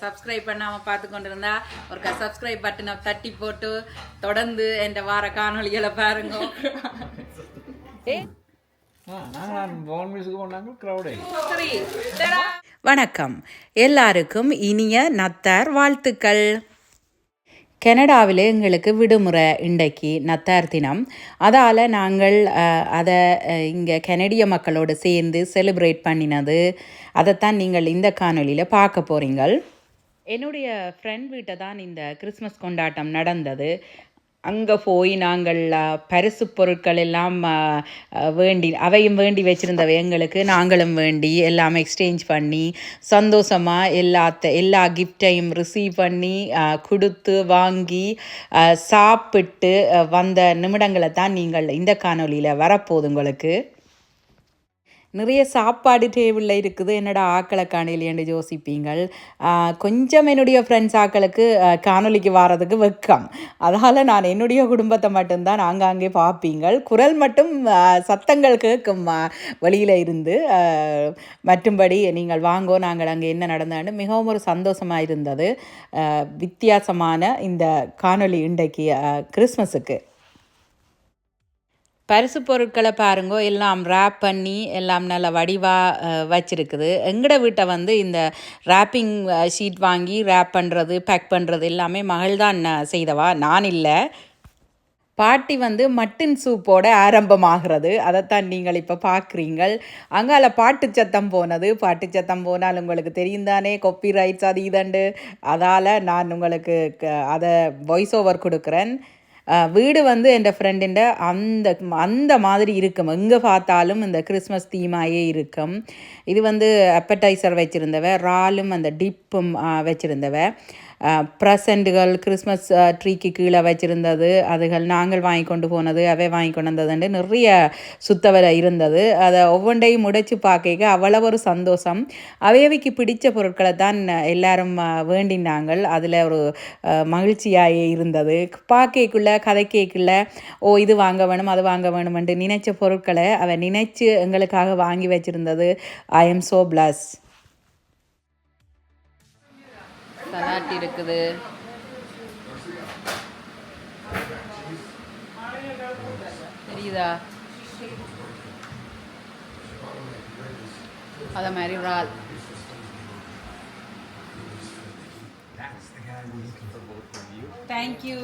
Subscribe பண்ணாமல் பார்த்து கொண்டிருந்தா ஒரு சப்ஸ்கிரைப் பட்டனை தட்டி போட்டு தொடர்ந்து என் வார காணொளிகளை பாருங்க. வணக்கம். எல்லாருக்கும் இனிய நத்தார் வாழ்த்துக்கள். கனடாவில் எங்களுக்கு விடுமுறை இன்றைக்கு நத்தார் தினம். அதால் நாங்கள் அதை இங்கே கனடிய மக்களோடு சேர்ந்து செலிப்ரேட் பண்ணினது. அதைத்தான் நீங்கள் இந்த காணொளியில் பார்க்க போகிறீங்கள் என்னுடைய ஃப்ரெண்ட் வீட்டை தான் இந்த கிறிஸ்மஸ் கொண்டாட்டம் நடந்தது. அங்கே போய் நாங்கள் பரிசு பொருட்கள் எல்லாம் வேண்டி அவையும் வேண்டி வச்சுருந்தவை எங்களுக்கு. நாங்களும் வேண்டி எல்லாம் எக்ஸ்சேஞ்ச் பண்ணி சந்தோஷமாக எல்லாத்த எல்லா கிஃப்டையும் ரிசீவ் பண்ணி கொடுத்து வாங்கி சாப்பிட்டு வந்த நிமிடங்களை தான் நீங்கள் இந்த காணொலியில் வரப்போகுது உங்களுக்கு. நிறைய சாப்பாடு டேபிளில் இருக்குது. என்னடா ஆக்களை காணலையேன்னு யோசிப்பீங்கள்? கொஞ்சம் என்னுடைய ஃப்ரெண்ட்ஸ் ஆக்களுக்கு காணொலிக்கு காணொளிக்கு வாரதுக்கு வெக்கம். அதனால் நான் என்னுடைய குடும்பத்தை மட்டும்தான் ஆங்காங்கே பார்ப்பீங்கள். குரல் மட்டும் சத்தங்கள் கேட்கும் வழியில் இருந்து மற்றும்படி நீங்கள் வாங்கோ நாங்கள் அங்கே என்ன நடந்தான்னு மிகவும் ஒரு சந்தோஷமாக இருந்தது. வித்தியாசமான இந்த காணொளி இன்றைக்கு கிறிஸ்மஸுக்கு பரிசு பொருட்களை பாருங்கோ எல்லாம் ரேப் பண்ணி எல்லாம் நல்ல வடிவாக வச்சுருக்குது. எங்கட வீட்டை வந்து இந்த ரேப்பிங் ஷீட் வாங்கி ரேப் பண்ணுறது பேக் பண்ணுறது எல்லாமே மகள் தான் செய்தவா? நான் இல்லை. பாட்டி வந்து மட்டன் சூப்போட ஆரம்பமாகிறது. அதைத்தான் நீங்கள் இப்போ பார்க்குறீங்கள் அங்கால பாட்டு சத்தம் போனது. பாட்டு சத்தம் போனால் உங்களுக்கு தெரியும் தானே கொப்பி ரைட்ஸ் அது இதண்டு அதால் நான் உங்களுக்கு க- அதை வாய்ஸ் ஓவர் கொடுக்குறேன். வீடு வந்து என் ஃப்ரெண்டின் அந்த அந்த மாதிரி இருக்கும். எங்கே பார்த்தாலும் இந்த கிறிஸ்மஸ் தீமாயே இருக்கும். இது வந்து அப்படைசர் வச்சுருந்தவ ராலும் அந்த டிப்பும் வச்சுருந்தவ. ப்ரெசண்ட்டுகள் கிறிஸ்மஸ் ட்ரீக்கு கீழே வச்சுருந்தது அதுகள் நாங்கள் வாங்கி கொண்டு போனது அவை வாங்கி கொண்டு வந்ததுண்டு நிறைய சுத்தவரை இருந்தது அதை ஒவ்வொன்றையும் முடைச்சு பார்க்க அவ்வளவு ஒரு சந்தோஷம் அவையவைக்கு பிடிச்ச பொருட்களை தான் எல்லாரும் வேண்டினாங்கள் அதில் ஒரு மகிழ்ச்சியாக இருந்தது பார்க்கக்குள்ள கதைக்கேக்குள்ள ஓ இது வாங்க வேணும் அது வாங்க வேணுமென்று நினைச்ச பொருட்களை அவ நினைச்சு எங்களுக்காக வாங்கி வச்சிருந்தது I am so bless salad இருக்குது. தெரியுதா? அத மாதிரி இறால் thank you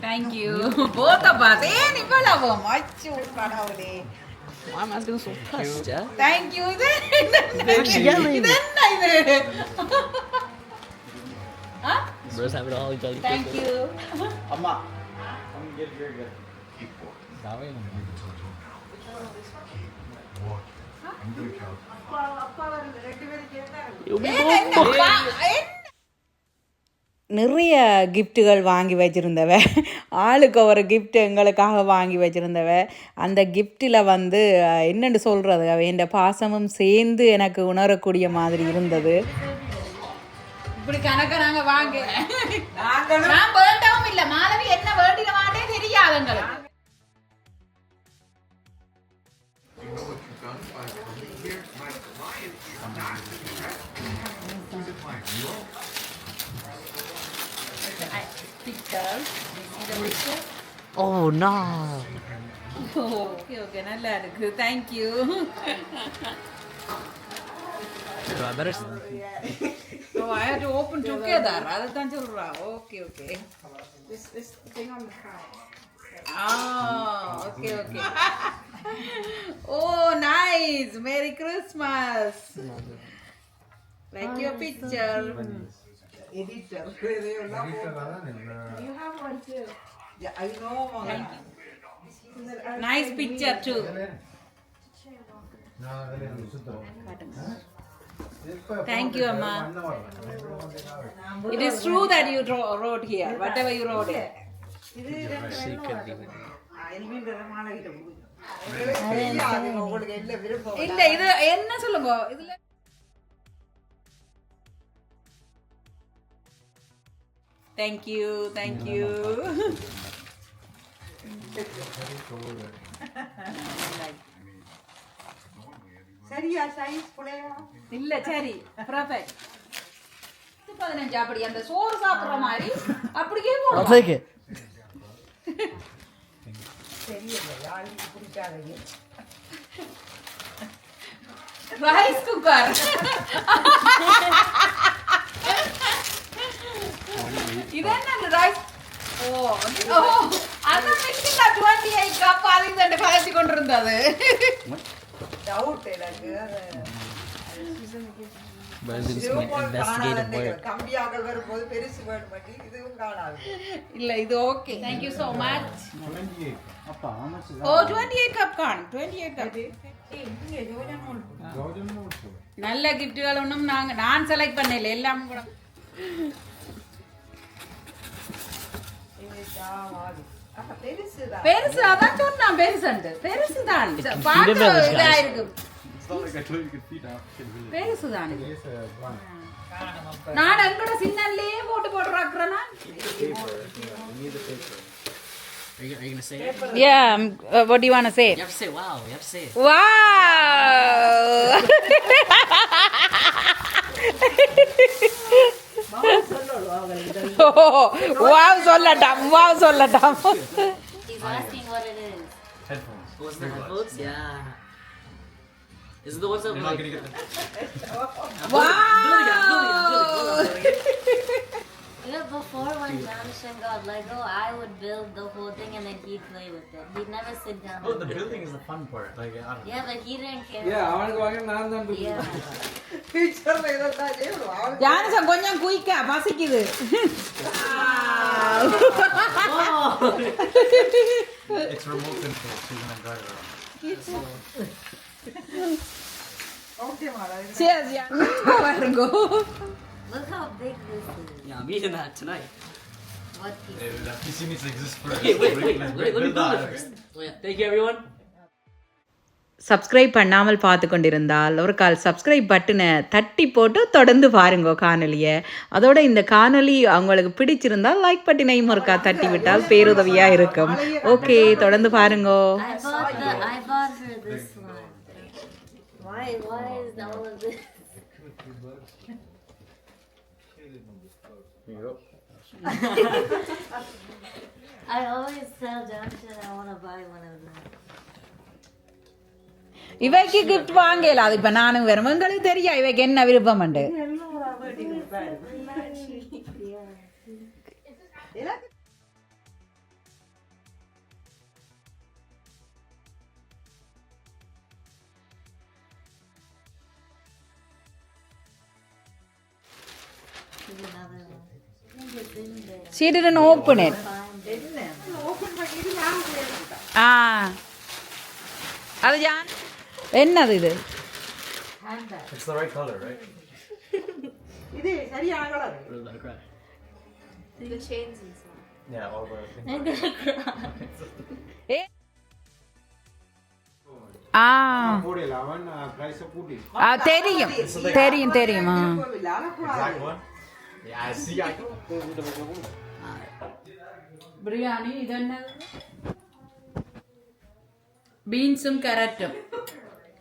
Thank you. Both of us. Ain't even of them. I choose one of them. Why am I doing so fast, yeah? Thank you. They're yelling. Huh? Bros have it all jolly. Thank people. you. Amma, I'm gonna get very good. Keep walking. That way, I'm Keep walking. I'm gonna count. You'll be நிறைய கிஃப்ட்டுகள் வாங்கி வச்சுருந்தவ. ஆளுக்கு ஒரு gift எங்களுக்காக வாங்கி வச்சுருந்தவ. அந்த கிஃப்ட்டில் வந்து என்னன்னு சொல்கிறது அவ என் பாசமும் சேர்ந்து எனக்கு உணரக்கூடிய மாதிரி இருந்தது. இப்படி கணக்க நாங்க வாங்க. நான் வேண்டவும் இல்ல. மாலவி என்ன வேண்டின மாட்டே தெரியாது எங்களுக்கு. Oh no! ஓகே ஓகே நல்லா இருக்கு thank you So I better. So I had to open together. அதுதான் சொல்றா okay okay This this thing on the couch. Ah, okay, okay. oh, nice! Merry Christmas! Like your picture. Editor. You have one too. Yeah, I know. Nice picture too. Thank you, Amma. It is true that you draw, wrote here, whatever you wrote here. இல்ல இது என்ன சொல்லுங்க இதுல thank you thank you சரியா size புள்ளையா? இல்ல சரி perfect பதினஞ்சு அப்படி அந்த சோறு சாப்பிடுற மாதிரி அப்படியே I'll போடுவா. take it. தெரியல யாருக்கு பிடிக்காதது ரைஸ் குக்கர் இது என்ன ரைஸ் ஓ ஓ அந்த மிஷின் தான் டுவெண்ட்டி எயிட் கப் அது இந்த கலச்சி கொண்டு இருந்தது டவுட் எனக்கு But it's இதுவும் my investigative காணாது. work. கம்பியாக வரும்போது பெருசு வேணும் மாட்டி இதுவும் காணாது இல்ல இது ஓகே தேங்க் யூ so அப்பா much is ஓ 28 கப் கான் 28 கப் நல்ல கிஃப்ட்டுகள் ஒன்றும் நாங்க நான் செலக்ட் பண்ணல எல்லாம் கூட பெருசு அதான் சொன்னான் பெருசுண்டு பெருசு தான் village, இதா. இருக்கு. பெருசு தான் நான் எங்கட சின்னல்லையே போட்டு போடுறாக்குறேன்னா Are you, are you gonna say it? Yeah, um, uh, what do you want to say? You have to say wow. You have to say it. Wow! Wow சொல்லட்டாம் wow சொல்லட்டாம் He's asking what it is. Headphones. What's the headphones? Yeah. Is it the ones that You're not gonna get the wow Yeah, before when Jonathan got Lego, I would build the whole thing and then he'd play with it. He'd never sit down. Oh, and the build building it. is the fun part. Like, I don't know. Yeah, but he didn't care. Yeah, அவனுக்கு வாங்க நான் தான் Yeah. ஃபியூச்சர்ல இதெல்லாம் செய்யணும் அவனுக்கு ஜானசம் கொஞ்சம் குயிக்கா பசிக்குது It's remote control, so you can drive it around. Okay மாடா சரி பாருங்கோ Look how big this is. Yeah, I'm eating that tonight. What piece? Hey, that PC needs to exist first. Okay, wait, wait, Let's wait. Let me build it first. Oh, yeah. Thank you, everyone. Subscribe பண்ணாமல் பார்த்து கொண்டிருந்தால் ஒரு கால் subscribe பட்டனை தட்டி போட்டு தொடர்ந்து பாருங்க காணொலியை அதோட இந்த காணொலி அவங்களுக்கு பிடிச்சிருந்தால் லைக் பட்டினையும் ஒருக்கா தட்டி விட்டால் பேருதவியா இருக்கும் ஓகே தொடர்ந்து பாருங்கோ I bought the. I bought her this one. Why? Why is all of this? Go. I always tell Jonathan I want to buy one of them. இவைக்கு கிஃப்ட் வாங்கல. அது இப்ப நானும் வரும் உங்களுக்கு தெரியா? இவைக்கு என்ன விருப்பம் உண்டு? She didn't open it ஆ அது ஜான் என்னது இது. It's the right color, right? இது சரியான colour Really let it cry. The chains inside. Yeah, all the things. I'm gonna cry. ஏ ஆ போடல அவன் பிரைஸ கூட்டி ஆ, தெரியும் தெரியும் தெரியுமா Black one? பிரியாணி இது என்ன பீன்ஸும் கேரட்டும்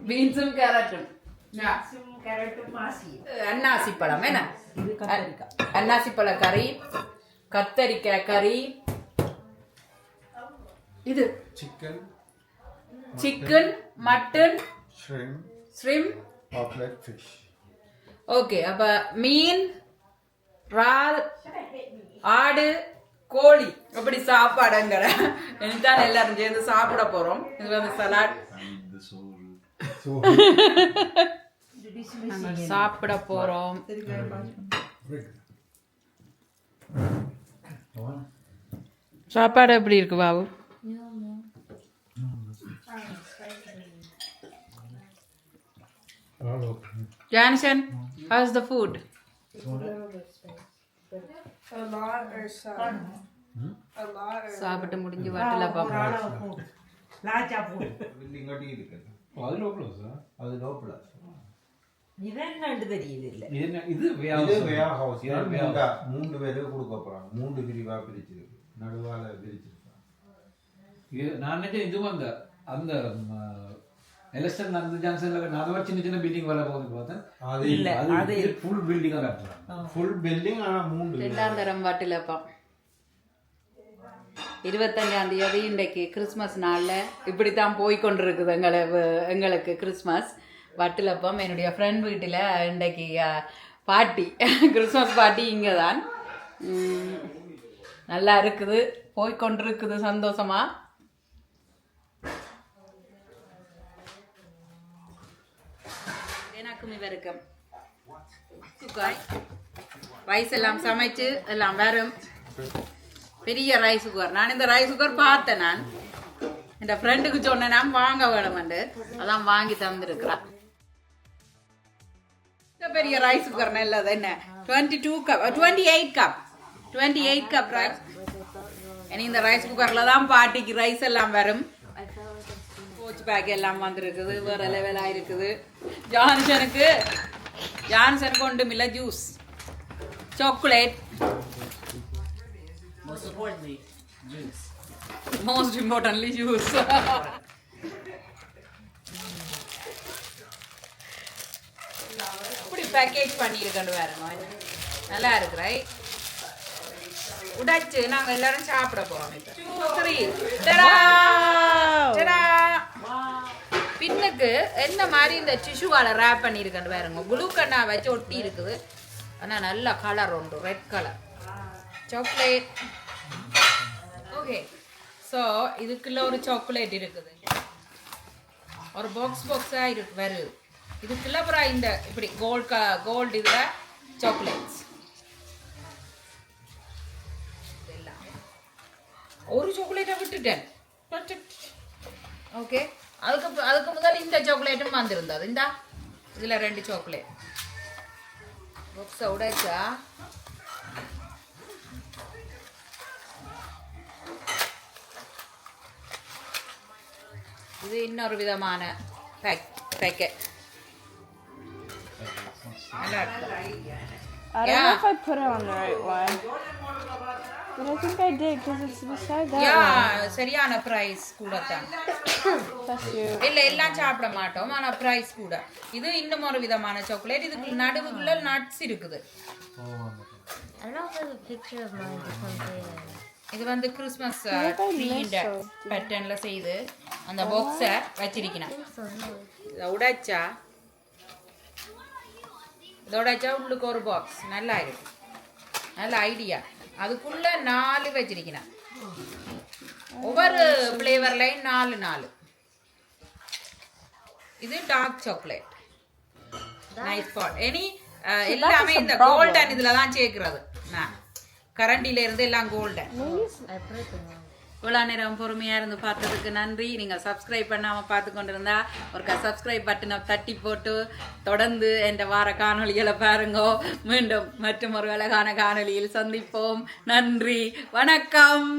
பீன்ஸும் கேரட்டும் அன்னாசி பழம் என்ன அன்னாசி பழ கறி கத்தரிக்காய் கறி இது chicken chicken mutton shrimp shrimp okay அப்ப மீன் இறால் ஆடு கோழி. அப்படி சாப்பாடுங்கிற. தான் எல்லாரும் சேர்ந்து சாப்பிட போறோம். இது வந்து சலாட் சாப்பிட போறோம். சாப்பாடு எப்படி இருக்கு Babu? Johnson house the food சாப்பிட்டு முடிஞ்சு வாட்டில பாப்போம். லாச்சா போடு இங்கட்டி இருக்கு அது லோ ப்ளஸ் அது லோ ப்ளஸ் இது என்னன்னு தெரியுது இல்ல இது இது வேர் ஹவுஸ் மூன்று பேருக்கு கொடுக்க போறாங்க. மூன்று பிரிவா பிரிச்சிருக்கு. நடுவால பிரிச்சிருக்காங்க இது- நான் நினைச்சேன் இதுவும் அந்த அந்த எலெக்ஷன் அந்த ஜங்ஷன்ல நான் ஒரு சின்ன சின்ன பில்டிங் வர போகுது பார்த்தேன் அது இல்ல, அது அது ஃபுல் பில்டிங்காக கட்டுறாங்க ஃபுல் பில்டிங் ஆனா மூணு ரெண்டாம் தரம் வாட்டிலப்பம் இருபத்தஞ்சாம் தேதி இன்றைக்கு கிறிஸ்மஸ் நாளில் இப்படி தான் போய் கொண்டிருக்குது எங்களை எங்களுக்கு கிறிஸ்மஸ் வட்டிலப்பம் என்னுடைய ஃப்ரெண்ட் வீட்டில் இன்றைக்கு அஹ், பார்ட்டி கிறிஸ்மஸ் பார்ட்டி இங்கே தான் நல்லா இருக்குது போய் கொண்டிருக்குது எனக்கும் இவருக்கும் ரைஸ் எல்லாம் சமைச்சு எல்லாம் வரும் பெரிய ரைஸ் குக்கர் நான் இந்த ரைஸ் குக்கர் பார்த்தேன் நான். இந்த ஃப்ரெண்டுக்கு சொன்னேன் நான் வாங்க வேணுமெண்டு. அதான் வாங்கி தந்திருக்கிறான் இந்த பெரிய ரைஸ் குக்கர் நல்லது என்ன twenty two cup twenty eight cup twenty eight cup rice இனி இந்த ரைஸ் குக்கரில் தான் பாட்டிக்கு ரைஸ் எல்லாம் வரும் கோச் பேக் எல்லாம் வந்திருக்குது வேற லெவலாக இருக்குது ஜான்சனுக்கு ஜான்சனுக்கு ஒன்றும் இல்லை juice chocolate. Most importantly juice இப்படி பேக்கேஜ் பண்ணியிருக்கேன் வேற நல்லா இருக்கு ரைட் உடைச்சு நாங்க எல்லாரும் சாப்பிட போறோம் இப்ப. பின்னுக்கு என்ன மாதிரி இந்த டிஷ்யூவால் ரேப் பண்ணியிருக்கேன் பாருங்க. குளுக்கண்ணா வச்சு ஒட்டி இருக்குது. ஆனால் நல்ல கலர் உண்டு. Red colour chocolate okay so இதுக்குள்ள ஒரு சாக்லேட் இருக்குது. ஒரு பாக்ஸ் பாக்ஸாக இருக்கு வருது இதுக்குள்ள அப்புறம் இந்த இப்படி கோல்ட் க கோல்டு இதில் சாக்லேட்ஸ் ஒரு சாக்லேட்டை விட்டுட்டேன். ஓகே அதுக்கு அதுக்கு முதல் இந்த சாக்லேட்டும் வந்திருந்தது. இந்தா இதில் ரெண்டு சாக்லேட் பாக்ஸை உடைச்சா? இது இன்னொரு விதமான pack packet I don't Yeah. know if I put it on the right one. But I think I did because it's beside that yeah one. சரியான ப்ரைஸ் கூட தான் Bless you. இல்ல எல்லாம் சாப்பிட மாட்டோம் ஆனா ப்ரைஸ் கூட இது இன்னும் ஒரு விதமான சாக்லேட் இதுக்கு நடுவுக்குள்ள நட்ஸ் இருக்குது I don't know if there's a picture of mine to come later. இது வந்து கிறிஸ்மஸ். பேட்டர்ன்ல செய்து அந்த பாக்ஸை வச்சிருக்கணும் So no. இதை உடைச்சா இதை உடைச்சா உள்ளுக்கு ஒரு பாக்ஸ் நல்லா இருக்கு நல்ல ஐடியா அதுக்குள்ள நாலு வச்சிருக்கணும் ஒவ்வொரு ஃப்ளேவர்லையும் நாலு நாலு. இது dark chocolate nice but any எல்லாமே இந்த கோல்டன் இதுல தான் சேர்க்கிறது. நான். கரண்டில இருந்து எல்லாம் கோல்டன் இவ்வளோ நேரம் பொறுமையாக இருந்து பார்த்ததுக்கு நன்றி. நீங்கள் சப்ஸ்கிரைப் பண்ணாமல் பார்த்து கொண்டிருந்தா ஒருக்கா சப்ஸ்கிரைப் பட்டனை தட்டி போட்டு தொடர்ந்து என்ற வார காணொளிகளை பாருங்கோ. மீண்டும் மற்றும் ஒரு அழகான காணொளியில் சந்திப்போம். நன்றி. வணக்கம்.